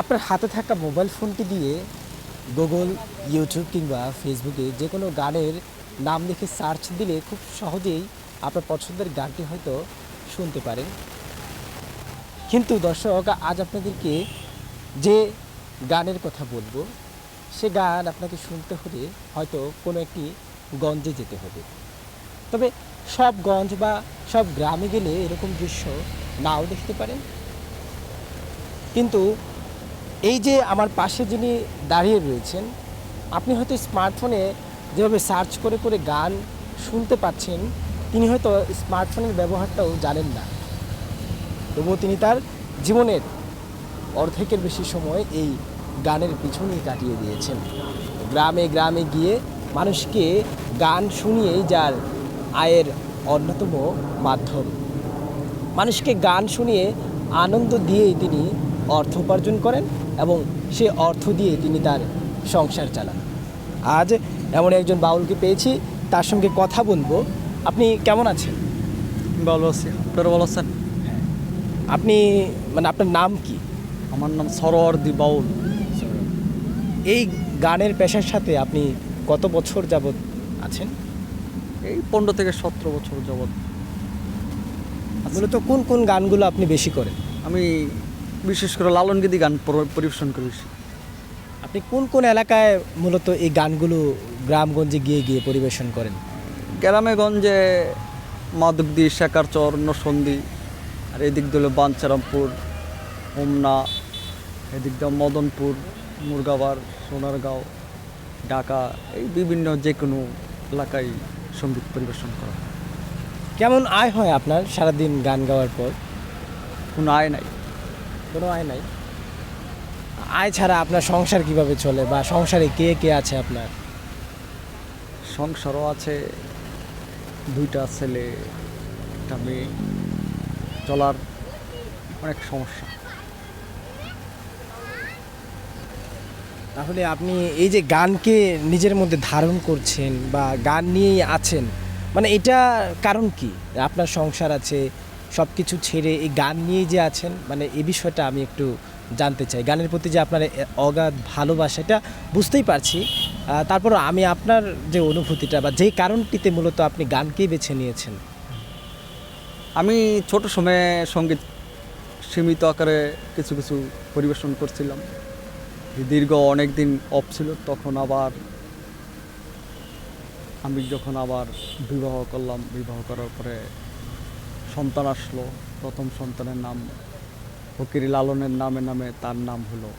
আপনার হাতে থাকা মোবাইল ফোনটি দিয়ে গুগল, ইউটিউব কিংবা ফেসবুকে যে কোনো গানের নাম লিখে সার্চ দিলে খুব সহজেই আপনার পছন্দের গানটি হয়তো শুনতে পারেন। কিন্তু দর্শক, আজ আপনাদেরকে যে গানের কথা বলব, সে গান আপনাকে শুনতে হলে হয়তো কোনো একটি গঞ্জে যেতে হবে। তবে সব গঞ্জ বা সব গ্রামে গেলে এরকম দৃশ্য নাও দেখতে পারেন। কিন্তু এই যে আমার পাশে যিনি দাঁড়িয়ে রয়েছেন, আপনি হয়তো স্মার্টফোনে যেভাবে সার্চ করে করে গান শুনতে পাচ্ছেন, তিনি হয়তো স্মার্টফোনের ব্যবহারটাও জানেন না। তবুও তিনি তার জীবনের অর্ধেকের বেশি সময় এই গানের পিছনেই কাটিয়ে দিয়েছেন। গ্রামে গ্রামে গিয়ে মানুষকে গান শুনিয়েই যার আয়ের অন্যতম মাধ্যম। মানুষকে গান শুনিয়ে আনন্দ দিয়েই তিনি অর্থ উপার্জন করেন এবং সে অর্থ দিয়ে তিনি তার সংসার চালান। আজ এমন একজন বাউলকে পেয়েছি তার সঙ্গে কথা বলব। আপনি কেমন আছেন? ভালো আছি। আপনারা ভালো আছেন? আপনি মানে আপনার নাম কি? আমার নাম সরোয়ার দি বাউল। এই গানের পেশার সাথে আপনি কত বছর যাবৎ আছেন? এই পনেরো থেকে সতেরো বছর যাবৎ। মূলত কোন কোন গানগুলো আপনি বেশি করেন? আমি বিশেষ করে লালন গীতি গান পরিবেশন করি। বেশি। আপনি কোন কোন এলাকায় মূলত এই গানগুলো গ্রামগঞ্জে গিয়ে গিয়ে পরিবেশন করেন? গ্রামে গঞ্জে মাধবদি শেখারচর নসন্দি আর এদিক দিল বাঞ্চারামপুর হোমনা এদিক দিয়ে মদনপুর মুরগাবার সোনারগাঁও ঢাকা এই বিভিন্ন যে কোনো এলাকায় সংগীত পরিবেশন করা কেমন আয় হয় আপনার সারাদিন গান গাওয়ার পর? কোনো আয় নাই। কোনো আয় নাই। আয় ছাড়া আপনার সংসার কীভাবে চলে বা সংসারে কে কে আছে আপনার? সংসারও আছে দুইটা ছেলে একটা মেয়ে চলার অনেক সমস্যা। তাহলে আপনি এই যে গানকে নিজের মধ্যে ধারণ করছেন বা গান নিয়েই আছেন মানে এটা কারণ কি? আপনার সংসার আছে সব কিছু ছেড়ে এই গান নিয়েই যে আছেন মানে এই বিষয়টা আমি একটু জানতে চাই। গানের প্রতি যে আপনার অগাধ ভালোবাসা এটা বুঝতেই পারছি। আহ, তারপরও আমি আপনার যে অনুভূতিটা বা যে কারণটিতে মূলত আপনি গানকেই বেছে নিয়েছেন? আমি ছোট সময়ে সংগীত সীমিত আকারে কিছু কিছু পরিবেশন করছিলাম। দীর্ঘ অনেক দিন অফ ছিল তখন আবার আমি যখন আবার বিবাহ করলাম বিবাহ করার পরে সন্তান আসলো, প্রথম সন্তানের নাম ফকির লালনের নামে নামে তার নাম হলো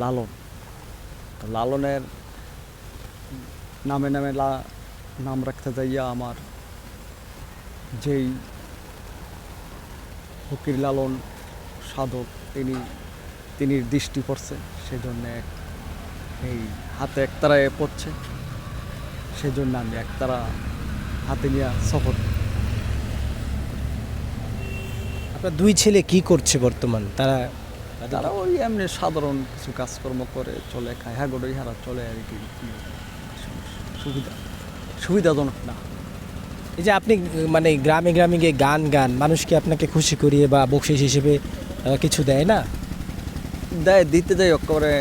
লালন। লালনের নামে নামে লা, নাম রাখতে যাইয়া আমার যেই ফকির লালন সাধক তিনি তিনি দৃষ্টি পড়ছে, সেজন্য এই হাতে একতারায় পড়ছে, সেজন্য আমি একতারা হাতে নিয়ে সফর আপনার দুই ছেলে কি করছে বর্তমান? তারা তারা ওই এমনি সাধারণ কিছু কাজকর্ম করে চলে খায়। হ্যাঁ গোটাই হারা চলে আর কি। সুবিধা। সুবিধাজনক না। এই যে আপনি মানে গ্রামে গ্রামে গিয়ে গান গান মানুষকে আপনাকে খুশি করিয়ে বা বকশিস হিসেবে কিছু দেয় না? দেয় দিতে যাই একেবারে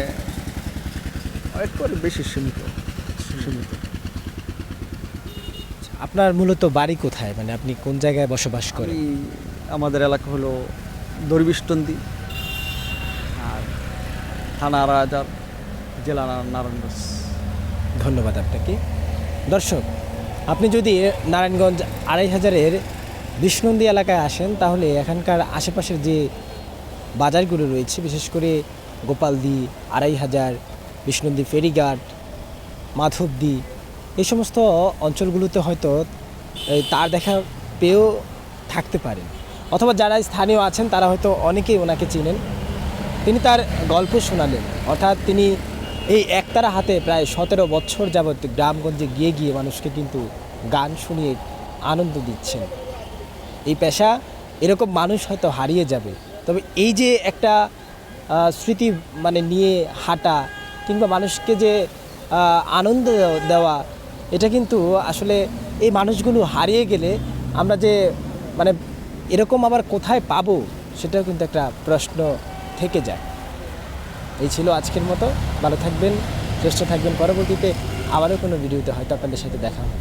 একবারে বেশি সীমিত সীমিত। আপনার মূলত বাড়ি কোথায়? মানে আপনি কোন জায়গায় বসবাস করেন? আমাদের এলাকা হলো দরবিষ্টন্দি, আর থানা রাজার, জেলা নারায়ণগঞ্জ। ধন্যবাদ আপনাকে। দর্শক, আপনি যদি নারায়ণগঞ্জ আড়াই হাজারের বিষ্ণন্দী এলাকায় আসেন, তাহলে এখানকার আশেপাশের যে বাজারগুলো রয়েছে, বিশেষ করে গোপালদি, আড়াই হাজার, বিষ্ণন্দী ফেরিঘাট, মাধবদি, এই সমস্ত অঞ্চলগুলোতে হয়তো তার দেখা পেয়েও থাকতে পারেন। অথবা যারা স্থানীয় আছেন, তারা হয়তো অনেকেই ওনাকে চিনেন। তিনি তার গল্প শোনালেন। অর্থাৎ তিনি এই একতারা হাতে প্রায় সতেরো বছর যাবৎ গ্রামগঞ্জে গিয়ে গিয়ে মানুষকে কিন্তু গান শুনিয়ে আনন্দ দিচ্ছেন। এই পেশা এরকম মানুষ হয়তো হারিয়ে যাবে। তবে এই যে একটা স্মৃতি মানে নিয়ে হাঁটা কিংবা মানুষকে যে আনন্দ দেওয়া, এটা কিন্তু আসলে এই মানুষগুলো হারিয়ে গেলে আমরা যে মানে এরকম আবার কোথায় পাবো সেটাও কিন্তু একটা প্রশ্ন থেকে যায়। এই ছিল আজকের মতো। ভালো থাকবেন, সুস্থ থাকবেন। পরবর্তীতে আবারও কোনো ভিডিওতে হয়তো আপনাদের সাথে দেখা হবে।